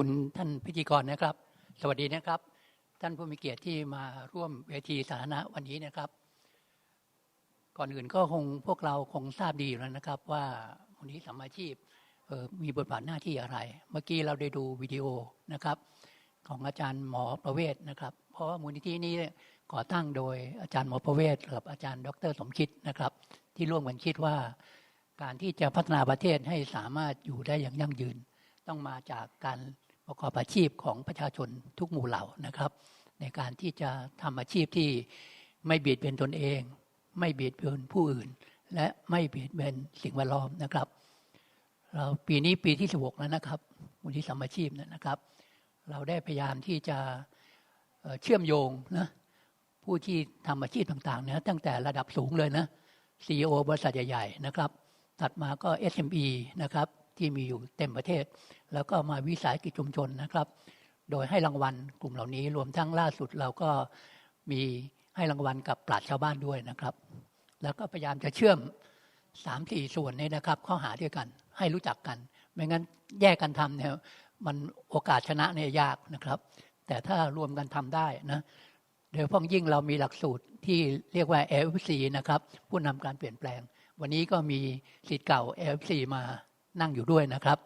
คุณท่านพิธีกรนะครับ สวัสดีนะครับ ท่านผู้มีเกียรติที่มาร่วมเวทีสาธารณะวันนี้นะครับ ก่อนอื่นก็คงพวกเราคงทราบดีอยู่แล้วนะครับ ว่ามูลนิธิสัมมาชีพออมีบทบาทหน้าที่อะไร เมื่อกี้เราได้ดูวิดีโอนะครับ ของอาจารย์หมอประเวศนะครับ เพราะว่ามูลนิธินี้ก่อตั้งโดยอาจารย์หมอประเวศกับอาจารย์ ดรสมคิดนะครับ ที่ร่วมกันคิดว่าการที่จะพัฒนาประเทศให้สามารถอยู่ได้อย่างยั่งยืน ต้องมาจากการ ประกอบอาชีพของประชาชนทุกหมู่เหล่านะครับ ในการที่จะทำอาชีพที่ไม่เบียดเบียนตนเอง ไม่เบียดเบียนผู้อื่น และไม่เบียดเบียนสิ่งแวดล้อมนะครับ เราปีนี้ปีที่ 16 แล้วนะครับมูลที่สัมมาชีพนะครับ เราได้พยายามที่จะเอ่อเชื่อมโยงนะผู้ที่ทำอาชีพต่างๆนะตั้งแต่ระดับสูงเลยนะ CEO บริษัทใหญ่ ๆ นะครับ ถัดมาก็ SME นะครับ ที่มีอยู่เต็มประเทศ แล้วก็มาวิสาหกิจชุมชนนะครับ โดยให้รางวัลกลุ่มเหล่านี้รวมทั้งล่าสุดเราก็มีให้รางวัลกับปราชญ์ชาวบ้านด้วยนะครับ แล้วก็พยายามจะเชื่อมสามสี่ส่วนนี้นะครับเข้าหาด้วยกันให้รู้จักกัน ไม่งั้นแยกกันทำเนี่ยมันโอกาสชนะเนี่ยยากนะครับ แต่ถ้ารวมกันทำได้นะโดยเฉพาะยิ่งเรามีหลักสูตรที่เรียกว่า LFC นะครับ ผู้นำการเปลี่ยนแปลง วันนี้ก็มีสิทธิ์เก่า LFC มา นั่งอยู่ด้วยนะครับ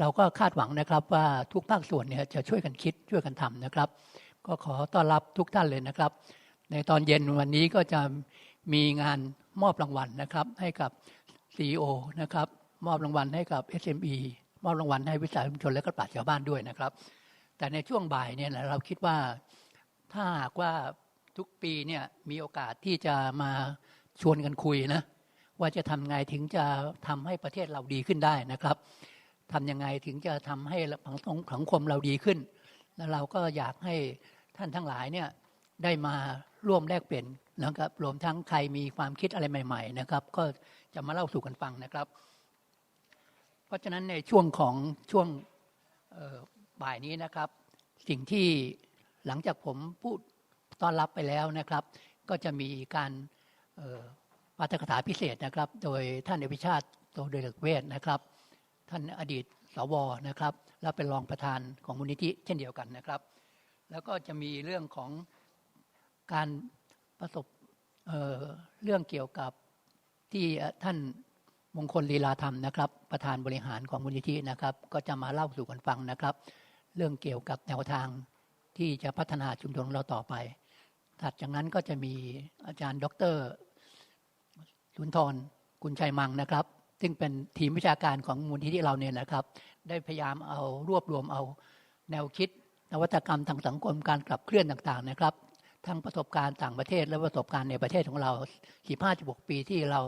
เราก็คาดหวังนะครับว่าทุกภาคส่วนเนี่ยจะช่วยกันคิดช่วยกันทำนะครับ ก็ขอต้อนรับทุกท่านเลยนะครับ ในตอนเย็นวันนี้ก็จะมีงานมอบรางวัลนะครับ ให้กับ CEO นะครับ มอบรางวัลให้กับ SME มอบรางวัลให้วิสาหกิจชุมชนและก็ปราชชาวบ้านด้วยนะครับ แต่ในช่วงบ่ายเนี่ยเราคิดว่าถ้าหากว่าทุกปีเนี่ยมีโอกาสที่จะมาชวนกันคุยนะ ว่าจะทำไงถึงจะทำให้ประเทศเราดีขึ้นได้นะครับทำยังไงถึงจะทำให้สังคมเราดีขึ้น แล้วเราก็อยากให้ท่านทั้งหลายเนี่ยได้มาร่วมแลกเปลี่ยนนะครับรวมทั้งใครมีความคิดอะไรใหม่ ๆ นะครับ ก็จะมาเล่าสู่กันฟังนะครับ เพราะฉะนั้นในช่วงของช่วงบ่ายนี้นะครับ สิ่งที่หลังจากผมพูดต้อนรับไปแล้วนะครับ ก็จะมีการ อ่อปาฐกถาพิเศษนะครับ โดยท่านเอภิชาติโตโดลกเวทนะครับ ท่านอดีตสวนะครับ และเป็นรองประธานของมูลนิธิเช่นเดียวกันนะครับ แล้วก็จะมีเรื่องของการประสบเเรื่องเกี่ยวกับที่ท่านมงคลลีลาธรรมนะครับ ประธานบริหารของมูลนิธินะครับ ก็จะมาเล่าสู่กันฟังนะครับ เรื่องเกี่ยวกับแนวทางที่จะพัฒนาชุมชนเราต่อไป ถัดจากนั้นก็จะมีอาจารย์ ดร สุนทรกุลชัยมังนะครับ ซึ่งเป็นทีมวิชาการของมูลนิธิเราเนี่ยนะครับ ได้พยายามเอารวบรวมเอาแนวคิด นวัตกรรมทางสังคมการขับเคลื่อนต่างๆนะครับ ทั้งประสบการณ์ต่างประเทศและประสบการณ์ในประเทศของเรา 15-16 ปีที่เรา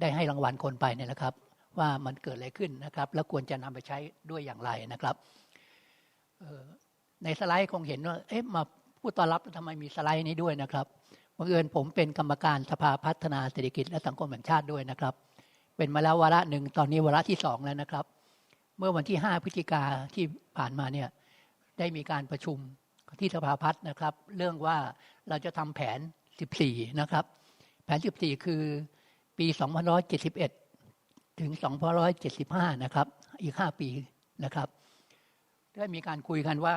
ได้ให้รางวัลคนไปเนี่ยนะครับ ว่ามันเกิดอะไรขึ้นนะครับ แล้วควรจะนำไปใช้ด้วยอย่างไรนะครับในสไลด์คงเห็นว่าเอ๊ะมาพูดต้อนรับแล้วทำไมมีสไลด์นี้ด้วยนะครับ บังเอิญผมเป็นกรรมการสภาพัฒนาเศรษฐกิจและสังคมแห่งชาติด้วยนะครับ เป็นมาแล้ววาระหนึ่งตอนนี้วาระที่สองแล้วนะครับ เมื่อวันที่ 5 พฤศจิกาที่ผ่านมาเนี่ยได้มีการประชุมที่สภาพัฒน์นะครับ เรื่องว่าเราจะทำแผน 14 นะครับ แผน 14 คือปี2571 ถึง 2575 นะครับ อีก 5 ปีนะครับ ได้มีการคุยกันว่า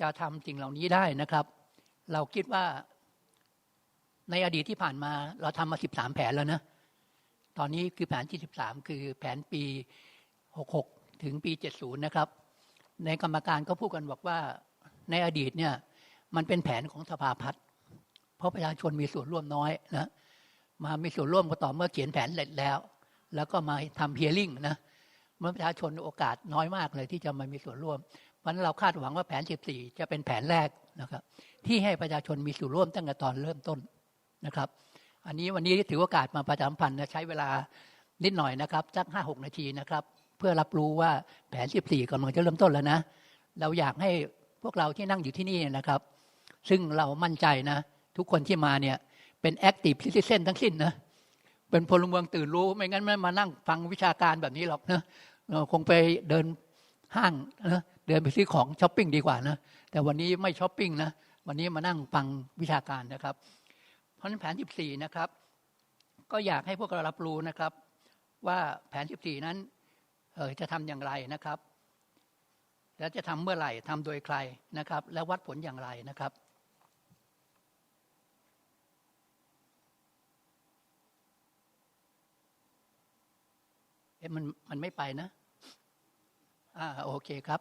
จะทำสิ่งเหล่านี้ได้นะครับ เราคิดว่า ในอดีตที่ผ่านมาเราทำมา13แผนแล้วนะ ตอนนี้คือแผนที่13คือแผนปี66ถึงปี70นย์นะครับ ในกรรมการก็พูดกันบอกว่าในอดีตเนี่ยมันเป็นแผนของสภาพัฒน์เพราะประชาชนมีส่วนร่วมน้อยนะมามีส่วนร่วมก็ต่อเมื่อเขียนแผนเสร็จแล้ว แล้วก็มาทำเฮียริ่งนะเมื่อประชาชนโอกาสน้อยมากเลยที่จะมามีส่วนร่วมเพราะฉะนั้นเราคาดหวังว่าแผน 14 จะเป็นแผนแรกนะครับที่ให้ประชาชนมีส่วนร่วมตั้งแต่ตอนเริ่มต้น นะครับ อันนี้วันนี้ถือโอกาสมาประชาสัมพันธ์นะใช้เวลานิดหน่อยนะครับสักห้าหกนาทีนะครับ เพื่อรับรู้ว่าแผน 14กำลังจะเริ่มต้นแล้วนะ เราอยากให้พวกเราที่นั่งอยู่ที่นี่นะครับ ซึ่งเรามั่นใจนะ ทุกคนที่มาเนี่ยเป็นแอคทีฟซิติเซนทั้งสิ้นนะเป็นพลเมืองตื่นรู้ไม่งั้นไม่มานั่งฟังวิชาการแบบนี้หรอกนะเราคงไปเดินห้างนะเดินไปซื้อของช้อปปิ้งดีกว่านะแต่วันนี้ไม่ช้อปปิ้งนะวันนี้มานั่งฟังวิชาการนะครับ ราะฉะนั้นแผน 14 นะครับ ก็อยากให้พวกเรารับรู้นะครับ ว่าแผน 14 นั้นจะทำอย่างไรนะครับ แล้วจะทำเมื่อไหร่ทำโดยใครนะครับ และวัดผลอย่างไรนะครับเอ๊ะมันมันไม่ไปนะ อ่าโอเคครับ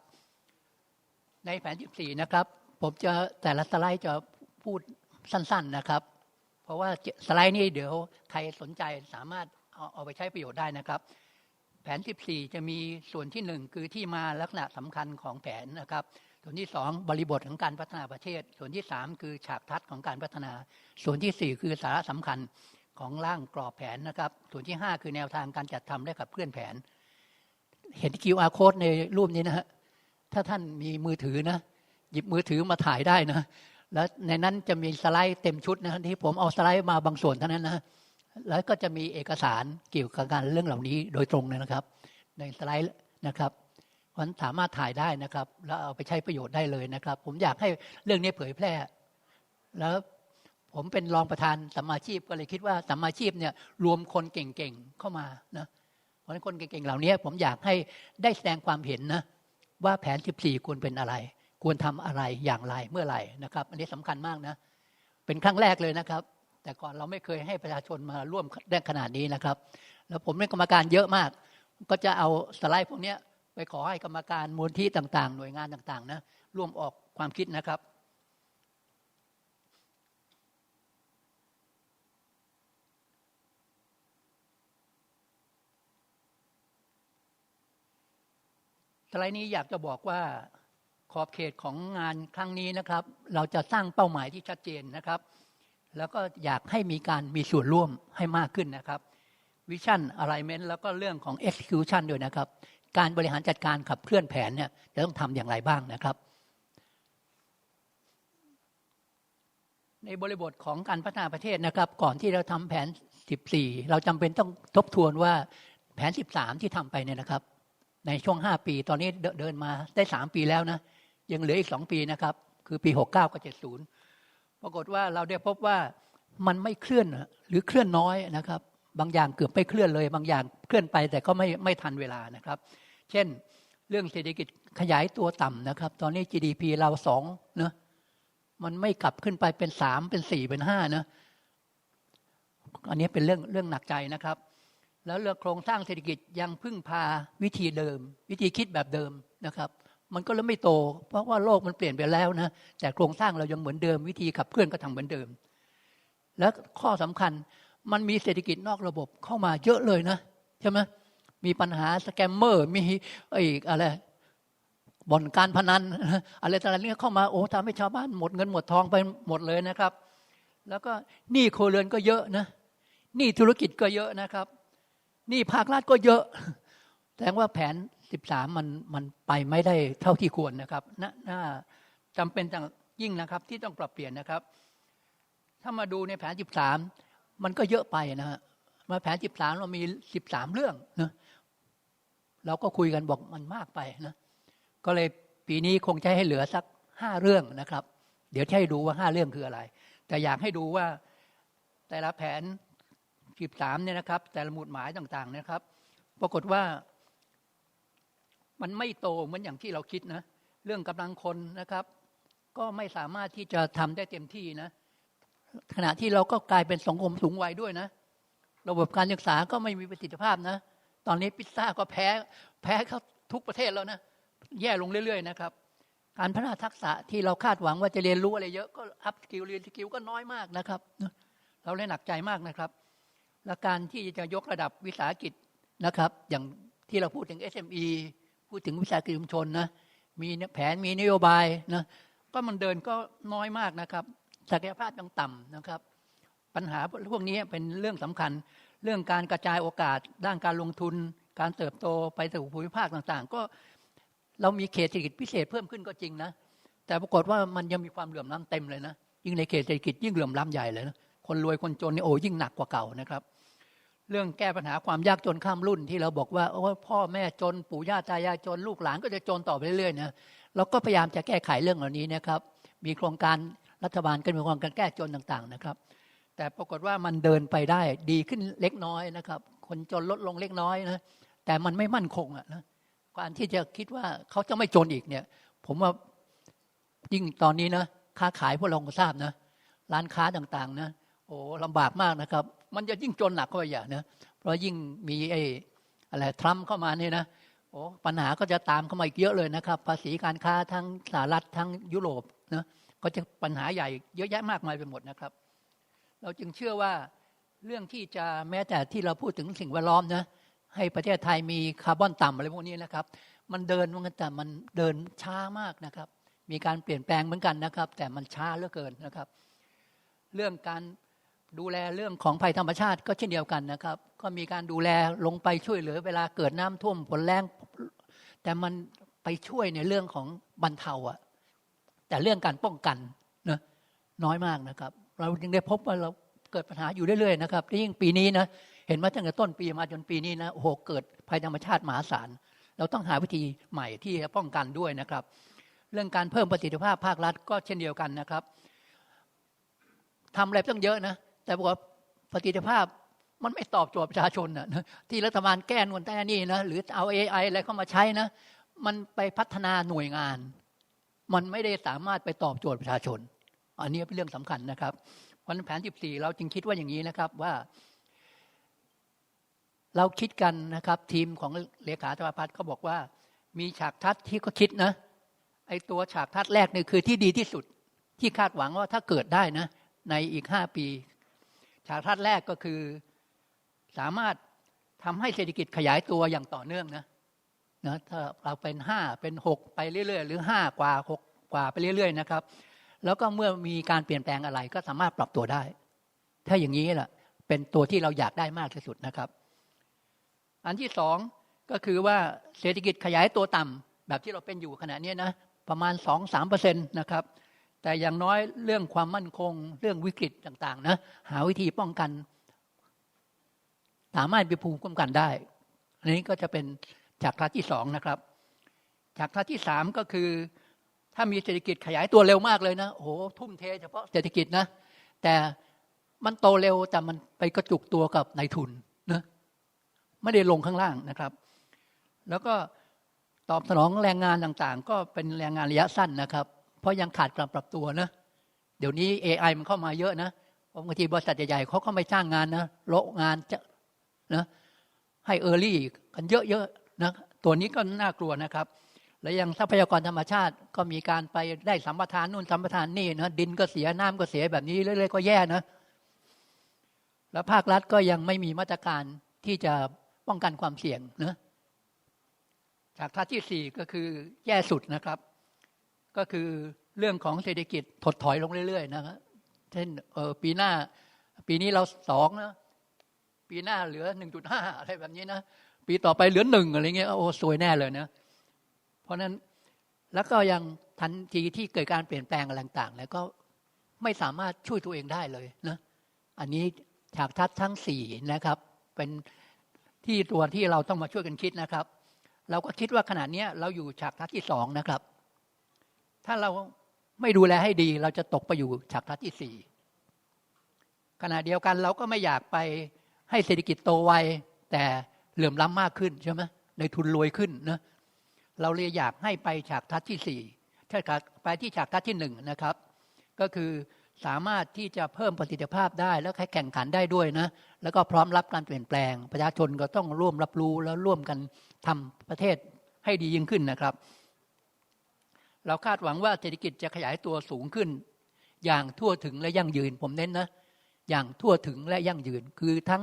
ในแผน14นะครับ ผมจะแต่ละสไลด์จะพูดสั้น ๆนะครับ ราะว่าสไลด์นี้เดี๋ยวใครสนใจสามารถเอาเอาไปใช้ประโยชน์ได้นะครับ แผน 14 จะมีส่วนที่ 1 คือที่มาลักษณะสำคัญของแผนนะครับ ส่วนที่ 2 บริบทของการพัฒนาประเทศ ส่วนที่ 3 คือฉากทัศน์ของการพัฒนา ส่วนที่ 4 คือสาระสำคัญของร่างกรอบแผนนะครับ ส่วนที่ 5 คือแนวทางการจัดทำและขับเคลื่อนแผน เห็น QR code ในรูปนี้นะฮะถ้าท่านมีมือถือนะหยิบมือถือมาถ่ายได้นะ แล้วในนั้นจะมีสไลด์เต็มชุดนะที่ผมเอาสไลด์มาบางส่วนเท่านั้นนะแล้วก็จะมีเอกสารเกี่ยวกับการเรื่องเหล่านี้โดยตรงเลยนะครับ ในสไลด์นะครับเพราะฉะนั้นสามารถถ่ายได้นะครับ แล้วเอาไปใช้ประโยชน์ได้เลยนะครับ ผมอยากให้เรื่องนี้เผยแพร่ แล้วผมเป็นรองประธานสัมมาชีพก็เลยคิดว่าสัมมาชีพเนี่ยรวมคนเก่งๆเข้ามานะเพราะฉะนั้นคนเก่งๆเหล่านี้ผมอยากให้ได้แสดงความเห็นนะว่าแผน 14ควรเป็นอะไร ควรทำอะไรอย่างไรเมื่อไหร่นะครับ อันนี้สำคัญมากนะ เป็นครั้งแรกเลยนะครับ แต่ก่อนเราไม่เคยให้ประชาชนมาร่วมได้ขนาดนี้นะครับ แล้วผมเป็นกรรมการเยอะมาก ก็จะเอาสไลด์พวกนี้ไปขอให้กรรมการมูลที่ต่าง ๆ หน่วยงานต่างๆนะร่วมออกความคิดนะครับสไลด์นี้อยากจะบอกว่า ขอบเขตของงานครั้งนี้นะครับ เราจะสร้างเป้าหมายที่ชัดเจนนะครับ แล้วก็อยากให้มีการมีส่วนร่วมให้มากขึ้นนะครับวิชั่นอะไรเมนต์แล้วก็เรื่องของ execution ด้วยนะครับ การบริหารจัดการขับเคลื่อนแผนเนี่ยจะต้องทำอย่างไรบ้างนะครับ ในบริบทของการพัฒนาประเทศนะครับ ก่อนที่เราทำแผน 14 เราจำเป็นต้องทบทวนว่าแผน 13 ที่ทำไปเนี่ยนะครับ ในช่วง 5 ปี ตอนนี้เดเดินมาได้ 3 ปีแล้วนะ ยังเหลืออีก2ปีนะครับ คือปี 69 กับ70 ปรากฏว่าเราได้พบว่ามันไม่เคลื่อนหรือเคลื่อนน้อยนะครับ บางอย่างเกือบไม่เคลื่อนเลย บางอย่างเคลื่อนไปแต่ก็ไม่ไม่ทันเวลานะครับ เช่นเรื่องเศรษฐกิจขยายตัวต่ำนะครับ ตอนนี้ GDP เราสองเนะมันไม่กลับขึ้นไปเป็นสามเป็นสี่เป็นห้านะอันนี้เป็นเรื่องเรื่องหนักใจนะครับ แล้วเรื่องโครงสร้างเศรษฐกิจยังพึ่งพาวิธีเดิม วิธีคิดแบบเดิมนะครับ มันก็เลยไม่โต เพราะว่าโลกมันเปลี่ยนไปแล้วนะแต่โครงสร้างเรายังเหมือนเดิมวิธีขับเคลื่อนก็ทำเหมือนเดิม แล้วข้อสำคัญมันมีเศรษฐกิจนอกระบบเข้ามาเยอะเลยนะใช่ไหมมีปัญหาสแกมเมอร์มีไอ้อะไรบ่อนการพนันอะไรต่างๆเนี่ยเข้ามาโอ้ทำให้ชาวบ้านหมดเงินหมดทองไปหมดเลยนะครับ แล้วก็หนี้โครเรือนก็เยอะนะหนี้ธุรกิจก็เยอะนะครับหนี้ภาครัฐก็เยอะแสดงว่าแผน 13มันมันไปไม่ได้เท่าที่ควรนะครับน่าจำเป็นย่างยิ่งนะครับที่ต้องปรับเปลี่ยนนะครับ ถ้ามาดูในแผน13มันก็เยอะไปนะฮะมาแผน13เรามี13เรื่องนะเราก็คุยกันบอกมันมากไปนะก็เลยปีนี้คงจะให้เหลือสักห้าเรื่องนะครับ เดี๋ยวจะให้ดูว่าห้าเรื่องคืออะไร แต่อยากให้ดูว่าแต่ละแผนสิบสามเนี่ยนะครับ แต่ละหมุดหมายต่างๆนะครับ ปรากฏว่า มันไม่โตเหมือนอย่างที่เราคิดนะ เรื่องกำลังคนนะครับ ก็ไม่สามารถที่จะทำได้เต็มที่นะ ขณะที่เราก็กลายเป็นสังคมสูงวัยด้วยนะ ระบบการศึกษาก็ไม่มีประสิทธิภาพนะ ตอนนี้พิซซ่าก็แพ้แพ้เขาทุกประเทศแล้วนะ แย่ลงเรื่อย ๆ นะครับ การพัฒนาทักษะที่เราคาดหวังว่าจะเรียนรู้อะไรเยอะก็อัพสกิลเรียนสกิลก็น้อยมากนะครับ เราเลยหนักใจมากนะครับ และการที่จะยกระดับวิสาหกิจนะครับ อย่างที่เราพูดถึง SME พูดถึงวิสาหกิจชุมชนนะมีแผนมีนโยบายนะก็มันเดินก็น้อยมากนะครับศักยภาพยังต่ำนะครับ ปัญหาพวกนี้เป็นเรื่องสำคัญ เรื่องการกระจายโอกาสด้านการลงทุน การเติบโตไปสู่ภูมิภาคต่างๆ ก็เรามีเขตเศรษฐกิจพิเศษเพิ่มขึ้นก็จริงนะแต่ปรากฏว่ามันยังมีความเหลื่อมล้ำเต็มเลยนะยิ่งในเขตเศรษฐกิจยิ่งเหลื่อมล้ำใหญ่เลยนะคนรวยคนจนนี่โอ้ยิ่งหนักกว่าเก่านะครับ เรื่องแก้ปัญหาความยากจนข้ามรุ่นที่เราบอกว่าโอ้พ่อแม่จนปู่ย่าตายายจนลูกหลานก็จะจนต่อไปเรื่อยๆนะเราก็พยายามจะแก้ไขเรื่องเหล่านี้นะครับ มีโครงการรัฐบาลก็มีโครงการแก้จนต่างๆนะครับ แต่ปรากฏว่ามันเดินไปได้ดีขึ้นเล็กน้อยนะครับ คนจนลดลงเล็กน้อยนะแต่มันไม่มั่นคงอะนะการที่จะคิดว่าเขาจะไม่จนอีกเนี่ย ผมว่ายิ่งตอนนี้นะค้าขายพวกเราก็ทราบนะ ร้านค้าต่างๆนะโอ้ลำบากมากนะครับ มันจะยิ่งจนหนักเข้าไปอย่นะเพราะยิ่งมีไอ้อะไรทรัมป์เข้ามาเนี่ยนะโอ้ปัญหาก็จะตามเข้ามาอีกเยอะเลยนะครับ ภาษีการค้าทั้งสหรัฐทั้งยุโรปนะก็จะปัญหาใหญ่เยอะแยะมากมายไปหมดนะครับ เราจึงเชื่อว่าเรื่องที่จะแม้แต่ที่เราพูดถึงสิ่งแวดล้อมนะให้ประเทศไทยมีคาร์บอนต่ำอะไรพวกนี้นะครับ มันเดินมันแต่มันเดินช้ามากนะครับ มีการเปลี่ยนแปลงเหมือนกันนะครับ แต่มันช้าเหลือเกินนะครับ เรื่องการ ดูแลเรื่องของภัยธรรมชาติก็เช่นเดียวกันนะครับ ก็มีการดูแลลงไปช่วยเหลือเวลาเกิดน้ำท่วมฝนแรงแต่มันไปช่วยในเรื่องของบรรเทาอะแต่เรื่องการป้องกันนะน้อยมากนะครับ เราจึงได้พบว่าเราเกิดปัญหาอยู่เรื่อยๆนะครับยิ่งปีนี้นะเห็นว่าตั้งแต่ต้นปีมาจนปีนี้นะโอ้โหเกิดภัยธรรมชาติมหาศาลเราต้องหาวิธีใหม่ที่จะป้องกันด้วยนะครับ เรื่องการเพิ่มประสิทธิภาพภาครัฐก็เช่นเดียวกันนะครับทำอะไรต้องเยอะนะ แต่บอกว่าประสิทธิภาพมันไม่ตอบโจทย์ประชาชนนะที่รัฐบาลแก้นวนแต่นี่นะหรือเอา AI อะไรเข้ามาใช้นะ มันไปพัฒนาหน่วยงาน มันไม่ได้สามารถไปตอบโจทย์ประชาชน อันนี้เป็นเรื่องสำคัญนะครับวันแผน 14 เราจึงคิดว่าอย่างนี้นะครับว่า เราคิดกันนะครับ ทีมของเลขาธรรมพัฒน์เขาบอกว่า มีฉากทัศน์ที่ก็คิดนะไอตัวฉากทัศน์แรกนี่คือที่ดีที่สุดที่คาดหวังว่าถ้าเกิดได้นะ ในอีกห้าปี ฉากทัศน์แรกก็คือสามารถทำให้เศรษฐกิจขยายตัวอย่างต่อเนื่องนะนะถ้าเราเป็นห้าเป็นหกไปเรื่อยๆ หรือห้ากว่าหกกว่าไปเรื่อยๆนะครับ แล้วก็เมื่อมีการเปลี่ยนแปลงอะไรก็สามารถปรับตัวได้ ถ้าอย่างนี้แหละเป็นตัวที่เราอยากได้มากที่สุดนะครับ อันที่สองก็คือว่าเศรษฐกิจขยายตัวต่ำแบบที่เราเป็นอยู่ขณะนี้นะประมาณสองสามเปอร์เซ็นต์นะครับ แต่อย่างน้อยเรื่องความมั่นคง เรื่องวิกฤตต่าง ๆ นะ หาวิธีป้องกัน สามารถมีภูมิคุ้มกันได้ อันนี้ก็จะเป็นจากทัศที่สองนะครับ จากทัศที่สามก็คือ ถ้ามีเศรษฐกิจขยายตัวเร็วมากเลยนะโอ้โหทุ่มเทเฉพาะเศรษฐกิจนะ แต่มันโตเร็วแต่มันไปกระจุกตัวกับนายทุนนะไม่ได้ลงข้างล่างนะครับ แล้วก็ตอบสนองแรงงานต่างๆ ก็เป็นแรงงานระยะสั้นนะครับ เพราะยังขาดการปรับตัวนะ เดี๋ยวนี้ AI มันเข้ามาเยอะนะบางทีบริษัทใหญ่ๆเขาก็ไม่จ้างงานนะโละงานจะนะให้เออร์ลี่กันเยอะๆนะตัวนี้ก็น่ากลัวนะครับ และยังทรัพยากรธรรมชาติก็มีการไปได้สัมปทานนู่นสัมปทานนี่นะดินก็เสียน้ำก็เสียแบบนี้เรื่อยๆก็แย่นะแล้วภาครัฐก็ยังไม่มีมาตรการที่จะป้องกันความเสี่ยงนะจากท่าที่สี่ก็คือแย่สุดนะครับ ก็คือเรื่องของเศรษฐกิจถดถอยลงเรื่อยๆนะครับเช่นเออปีหน้า ปีนี้เราสองนะปีหน้าเหลือหนึ่งจุดห้าอะไรแบบนี้นะปีต่อไปเหลือหนึ่งอะไรเงี้ยโอ้สวยแน่เลยนะเพราะนั้นแล้วก็ยังทันทีที่เกิดการเปลี่ยนแปลงอะไรต่างๆ แล้วก็ไม่สามารถช่วยตัวเองได้เลยนะอันนี้ฉากทัศน์ทั้งสี่นะครับ เป็นที่ตัวที่เราต้องมาช่วยกันคิดนะครับ เราก็คิดว่าขนาดนี้เราอยู่ฉากทัศน์ที่สองนะครับ ถ้าเราไม่ดูแลให้ดี เราจะตกไปอยู่ฉากทัศน์ที่สี่ขณะเดียวกันเราก็ไม่อยากไปให้เศรษฐกิจโตไวแต่เหลื่อมล้ำมากขึ้นใช่ไหมในทุนรวยขึ้นนะเราเลยอยากให้ไปฉากทัศน์ที่สี่ถ้าไปที่ฉากทัศน์ที่หนึ่งนะครับ ก็คือสามารถที่จะเพิ่มประสิทธิภาพได้แล้วแข่งขันได้ด้วยนะ แล้วก็พร้อมรับการเปลี่ยนแปลง ประชาชนก็ต้องร่วมรับรู้แล้วร่วมกันทำประเทศให้ดียิ่งขึ้นนะครับ เราคาดหวังว่าเศรษฐกิจจะขยายตัวสูงขึ้น อย่างทั่วถึงและยั่งยืน ผมเน้นนะ อย่างทั่วถึงและยั่งยืน คือทั้ง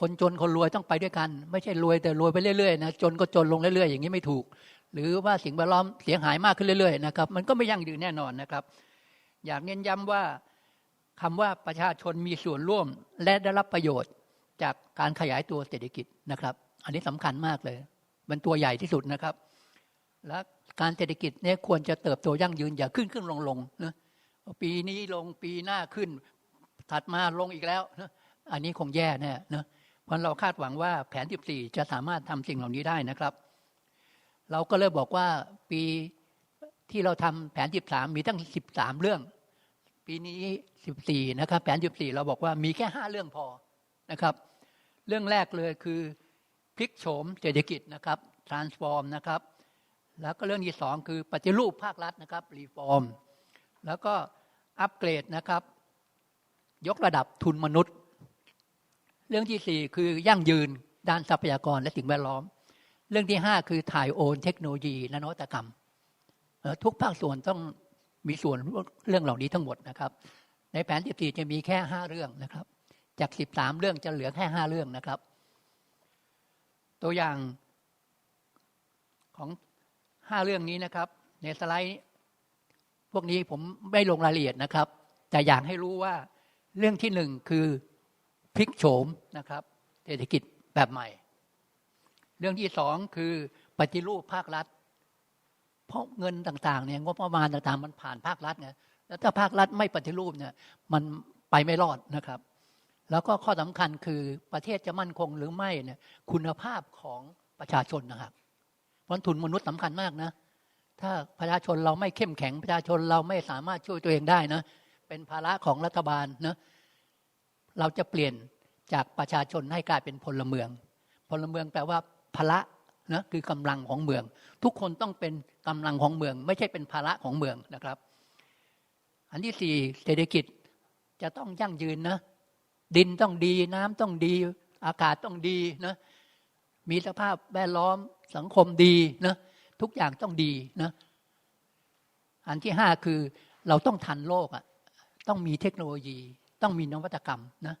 คนจนคนรวยต้องไปด้วยกัน ไม่ใช่รวยแต่รวยไปเรื่อยๆนะจนก็จนลงเรื่อยๆอย่างนี้ไม่ถูก หรือว่าสิ่งแวดล้อมเสียหายมากขึ้นเรื่อยๆนะครับมันก็ไม่ยั่งยืนแน่นอนนะครับ อยากเน้นย้ำว่าคำว่าประชาชนมีส่วนร่วม และได้รับประโยชน์จากการขยายตัวเศรษฐกิจนะครับ อันนี้สำคัญมากเลย มันตัวใหญ่ที่สุดนะครับ และ การเศรษฐกิจเนี่ยควรจะเติบโตยั่งยืนอย่าขึ้นขึ้นลงลงนะปีนี้ลงปีหน้าขึ้น ถัดมาลงอีกแล้วนะอันนี้คงแย่แน่นะเพราะเราคาดหวังว่าแผน 14 จะสามารถทำสิ่งเหล่านี้ได้นะครับ เราก็เลยบอกว่าปีที่เราทำแผน 13 มีตั้ง 13 เรื่อง ปีนี้ 14 นะครับ แผน 14 เราบอกว่ามีแค่ 5 เรื่องพอนะครับ เรื่องแรกเลยคือพลิกโฉมเศรษฐกิจนะครับ transform นะครับ แล้วก็เรื่องที่สองคือปฏิรูปภาครัฐนะครับ reform แล้วก็อัปเกรดนะครับ ยกระดับทุนมนุษย์ เรื่องที่สี่คือยั่งยืนด้านทรัพยากรและสิ่งแวดล้อม เรื่องที่ห้าคือถ่ายโอนเทคโนโลยีและนวัตกรรม ทุกภาคส่วนต้องมีส่วนเรื่องเหล่านี้ทั้งหมดนะครับ ในแผน14จะมีแค่5เรื่องนะครับ จาก13เรื่องจะเหลือแค่5เรื่องนะครับ ตัวอย่างของ 5เรื่องนี้นะครับ ในสไลด์พวกนี้ผมไม่ลงรายละเอียดนะครับ แต่อยากให้รู้ว่าเรื่องที่หนึ่งคือพลิกโฉมนะครับเศรษฐกิจแบบใหม่ เรื่องที่สองคือปฏิรูปภาครัฐ เพราะเงินต่างๆเนี่ยงบประมาณต่างๆ มันผ่านภาครัฐไงแล้วถ้าภาครัฐไม่ปฏิรูปเนี่ยมันไปไม่รอดนะครับ แล้วก็ข้อสำคัญคือประเทศจะมั่นคงหรือไม่เนี่ยคุณภาพของประชาชนนะครับ ราะทุนมนุษย์สำคัญมากนะ ถ้าประชาชนเราไม่เข้มแข็งประชาชนเราไม่สามารถช่วยตัวเองได้นะ เป็นภาระของรัฐบาลนะเราจะเปลี่ยนจากประชาชนให้กลายเป็นพลเมือง พลเมืองแปลว่าพละนะคือกำลังของเมือง ทุกคนต้องเป็นกำลังของเมือง ไม่ใช่เป็นภาระของเมืองนะครับ อันที่สี่เศรษฐกิจจะต้องยั่งยืนนะ ดินต้องดีน้ำต้องดี อากาศต้องดีนะมีสภาพแวดล้อม สังคมดีนะทุกอย่างต้องดีนะอันที่ห้าคือเราต้องทันโลกอะต้องมีเทคโนโลยี ต้องมีนวัตกรรมนะ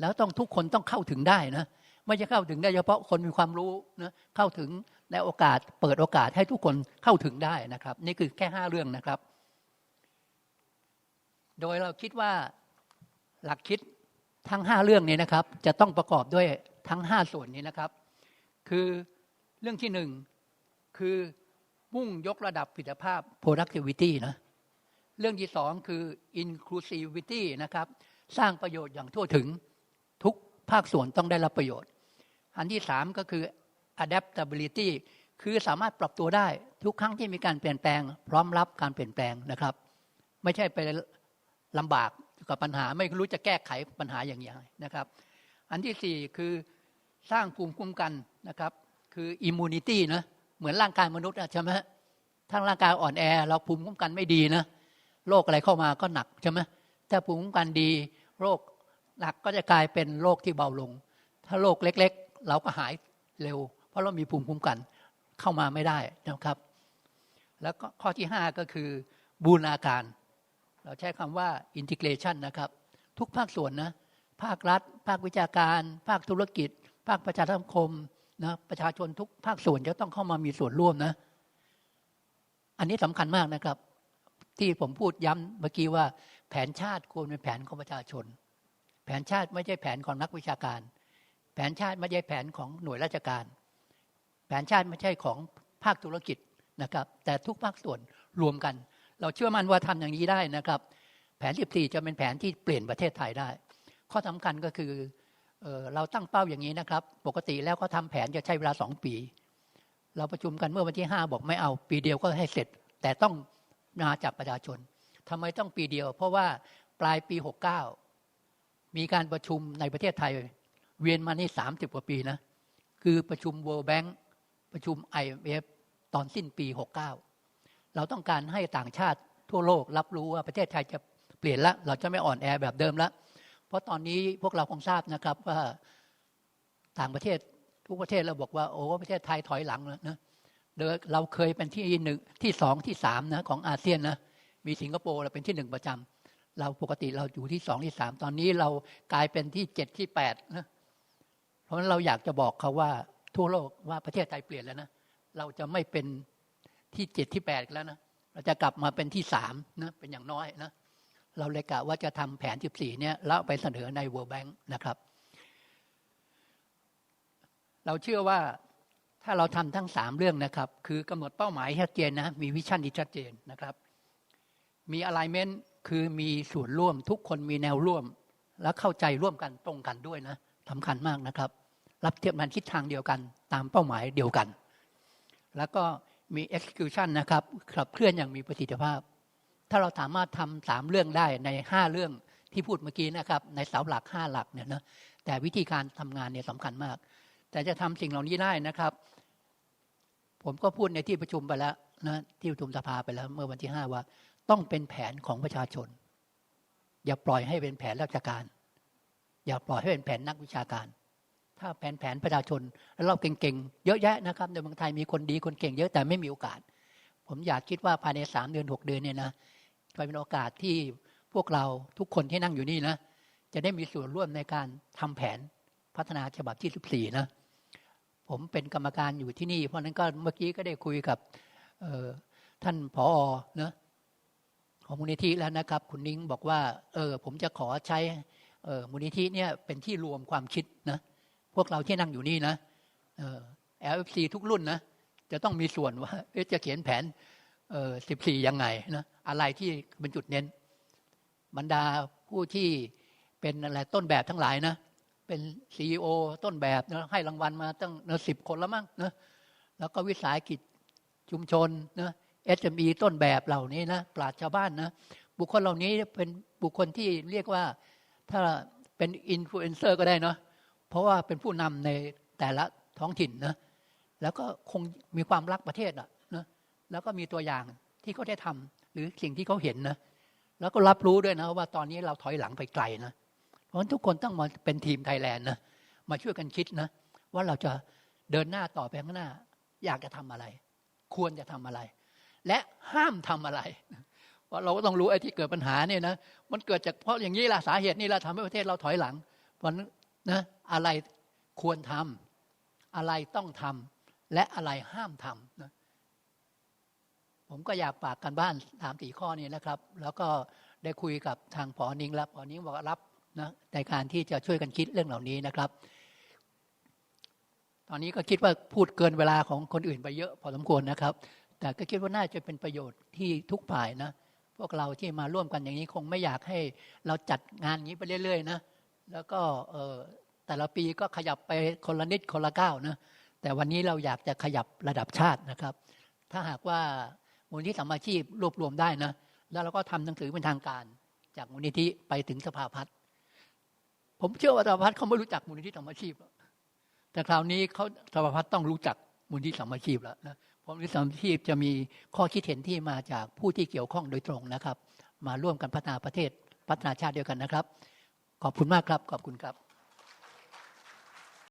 แล้วต้องทุกคนต้องเข้าถึงได้นะไม่ใช่เข้าถึงได้เฉพาะคนมีความรู้นะเข้าถึงในโอกาสเปิดโอกาสให้ทุกคนเข้าถึงได้นะครับ นี่คือแค่ห้าเรื่องนะครับ โดยเราคิดว่าหลักคิดทั้งห้าเรื่องนี้นะครับ จะต้องประกอบด้วยทั้งห้าส่วนนี้นะครับ คือ เรื่องที่หนึ่งคือมุ่งยกระดับผลิตภาพ productivity นะเรื่องที่สองคือ inclusivity นะครับ สร้างประโยชน์อย่างทั่วถึงทุกภาคส่วนต้องได้รับประโยชน์ อันที่สามก็คือ adaptability คือสามารถปรับตัวได้ทุกครั้งที่มีการเปลี่ยนแปลง พร้อมรับการเปลี่ยนแปลงนะครับ ไม่ใช่ไปลำบากกับปัญหาไม่รู้จะแก้ไขปัญหาอย่างไรนะครับ อันที่สี่คือสร้างภูมิคุ้มกันนะครับ คือ immunity นะเหมือนร่างกายมนุษย์อะใช่ไหมถ้าร่างกายอ่อนแอ เราภูมิคุ้มกันไม่ดีนะโรคอะไรเข้ามาก็หนักใช่ไหมถ้าภูมิคุ้มกันดีโรคหนักก็จะกลายเป็นโรคที่เบาลง ถ้าโรคเล็กๆ เราก็หายเร็ว เพราะเรามีภูมิคุ้มกันเข้ามาไม่ได้นะครับ แล้วก็ข้อที่ห้าก็คือบูรณาการ เราใช้คำว่า integration นะครับ ทุกภาคส่วนนะภาครัฐ ภาควิชาการ ภาคธุรกิจ ภาคประชาสังคม นะประชาชนทุกภาคส่วนจะต้องเข้ามามีส่วนร่วมนะ อันนี้สำคัญมากนะครับ ที่ผมพูดย้ำเมื่อกี้ว่า แผนชาติควรเป็นแผนของประชาชน แผนชาติไม่ใช่แผนของนักวิชาการ แผนชาติไม่ใช่แผนของหน่วยราชการ แผนชาติไม่ใช่ของภาคธุรกิจนะครับ แต่ทุกภาคส่วนรวมกัน เราเชื่อมั่นว่าทำอย่างนี้ได้นะครับ แผน 14 จะเป็นแผนที่เปลี่ยนประเทศไทยได้ ข้อสำคัญก็คือ เเราตั้งเป้าอย่างนี้นะครับ ปกติแล้วก็ทำแผนจะใช้เวลาสองปี เราประชุมกันเมื่อวันที่ 5 บอกไม่เอา ปีเดียวก็ให้เสร็จ แต่ต้องมาจากประชาชนทำไมต้องปีเดียว เพราะว่าปลายปี 69 มีการประชุมในประเทศไทย เวียนมานี่ 30 กว่าปีนะ คือประชุม World Bank ประชุม IMF ตอนสิ้นปี 69 เราต้องการให้ต่างชาติทั่วโลกรับรู้ว่าประเทศไทยจะเปลี่ยนละ เราจะไม่อ่อนแอแบบเดิมละ ราะตอนนี้พวกเราคงทราบนะครับว่าต่างประเทศทุกประเทศเราบอกว่าโอ้ประเทศไทยถอยหลังแล้วนะเราเคยเป็นที่หนึ่งที่สองที่สามนะของอาเซียนนะมีสิงคโปร์เราเป็นที่หนึ่งประจำเราปกติเราอยู่ที่สองที่สามตอนนี้เรากลายเป็นที่เจ็ดที่แปดนะเพราะฉะนั้นเราอยากจะบอกเขาว่าทั่วโลกว่าประเทศไทยเปลี่ยนแล้วนะเราจะไม่เป็นที่เจ็ดที่แปดแล้วนะเราจะกลับมาเป็นที่สามนะเป็นอย่างน้อยนะ เราเลยกะว่าจะทำแผน 14 เนี่ยแล้วไปเสนอใน World Bank นะครับ เราเชื่อว่าถ้าเราทำทั้งสามเรื่องนะครับ คือกำหนดเป้าหมายชัดเจนนะมีวิชั่นที่ชัดเจนนะครับ มี alignment คือมีส่วนร่วมทุกคนมีแนวร่วม แล้วเข้าใจร่วมกันตรงกันด้วยนะสำคัญมากนะครับ รับเทียบมันทิศทางเดียวกัน ตามเป้าหมายเดียวกัน แล้วก็มี execution นะครับขับเคลื่อนอย่างมีประสิทธิภาพ ถ้าเราสามารถทำสามเรื่องได้ในห้าเรื่องที่พูดเมื่อกี้นะครับ ในเสาหลักห้าหลักเนี่ยนะแต่วิธีการทำงานเนี่ยสำคัญมาก แต่จะทำสิ่งเหล่านี้ได้นะครับ ผมก็พูดในที่ประชุมไปแล้วนะที่ประชุมสภาไปแล้ว เมื่อวันที่ห้าว่า ต้องเป็นแผนของประชาชน อย่าปล่อยให้เป็นแผนราชการ อย่าปล่อยให้เป็นแผนนักวิชาการ ถ้าแผนแผนประชาชนแล้วเราเก่งๆเยอะแยะนะครับในเมืองไทยมีคนดีคนเก่งเยอะแต่ไม่มีโอกาส ผมอยากคิดว่าภายในสามเดือนหกเดือนเนี่ยนะ จะเป็นโอกาสที่พวกเราทุกคนที่นั่งอยู่นี่นะจะได้มีส่วนร่วมในการทำแผนพัฒนาฉบับที่ 14 นะ ผมเป็นกรรมการอยู่ที่นี่ เพราะนั้นก็เมื่อกี้ก็ได้คุยกับท่านผอเนะของมูลนิธิแล้วนะครับ คุณนิ้งบอกว่าเออผมจะขอใช้ออมูลนิธิเนี่ยเป็นที่รวมความคิดนะพวกเราที่นั่งอยู่นี่นะเออ LFC ทุกรุ่นนะจะต้องมีส่วนว่าจะเขียนแผน เอ่อ14ยังไงนะอะไรที่เป็นจุดเน้น บรรดาผู้ที่เป็นอะไรต้นแบบทั้งหลายนะ เป็นซีอต้นแบบนะให้รางวัลมาตั้งสิบคนแล้วมั้งนะแล้วก็วิสาหกิจชุมชนนะเอสมีต้นแบบเหล่านี้นะปราชญ์ชาวบ้านนะบุคคลเหล่านี้เป็นบุคคลที่เรียกว่าถ้าเป็นอินฟลูเอนเซอร์ก็ได้เนาะเพราะว่าเป็นผู้นำในแต่ละท้องถิ่นนะแล้วก็คงมีความรักประเทศอะนะ แล้วก็มีตัวอย่างที่เขาได้ทำหรือสิ่งที่เขาเห็นนะแล้วก็รับรู้ด้วยนะว่าตอนนี้เราถอยหลังไปไกลนะเพราะฉะนั้นทุกคนต้องมาเป็นทีมไทยแลนด์นะมาช่วยกันคิดนะว่าเราจะเดินหน้าต่อไปข้างหน้า อยากจะทำอะไร ควรจะทำอะไร และห้ามทำอะไรเพราะเราก็ต้องรู้ไอ้ที่เกิดปัญหาเนี่ยนะมันเกิดจากเพราะอย่างนี้ละสาเหตุนี่ละทำให้ประเทศเราถอยหลังเพราะนั้นนะอะไรควรทำอะไรต้องทำและอะไรห้ามทำนะ ผมก็อยากฝากกันบ้านสามสี่ข้อนี้นะครับ แล้วก็ได้คุยกับทางพอนิงแล้วพอนิงบอกว่ารับนะในการที่จะช่วยกันคิดเรื่องเหล่านี้นะครับ ตอนนี้ก็คิดว่าพูดเกินเวลาของคนอื่นไปเยอะพอสมควรนะครับ แต่ก็คิดว่าน่าจะเป็นประโยชน์ที่ทุกฝ่ายนะ พวกเราที่มาร่วมกันอย่างนี้คงไม่อยากให้เราจัดงานนี้ไปเรื่อยๆนะแล้วก็เออแต่ละปีก็ขยับไปคนละนิดคนละก้าวนะแต่วันนี้เราอยากจะขยับระดับชาตินะครับ ถ้าหากว่า มูลนิธิสัมมาชีพรวบรวมได้นะ แล้วเราก็ทำหนังสือเป็นทางการ จากมูลนิธิไปถึงสภาพัฒน์ผมเชื่อว่าสภาพัฒน์เขาไม่รู้จักมูลนิธิสัมมาชีพแต่คราวนี้เขาสภาพัฒน์ต้องรู้จักมูลนิธิสัมมาชีพแล้วนะเพราะมูลนิธิสัมมาชีพจะมีข้อคิดเห็นที่มาจากผู้ที่เกี่ยวข้องโดยตรงนะครับ มาร่วมกันพัฒนาประเทศพัฒนาชาติเดียวกันนะครับ ขอบคุณมากครับขอบคุณครับ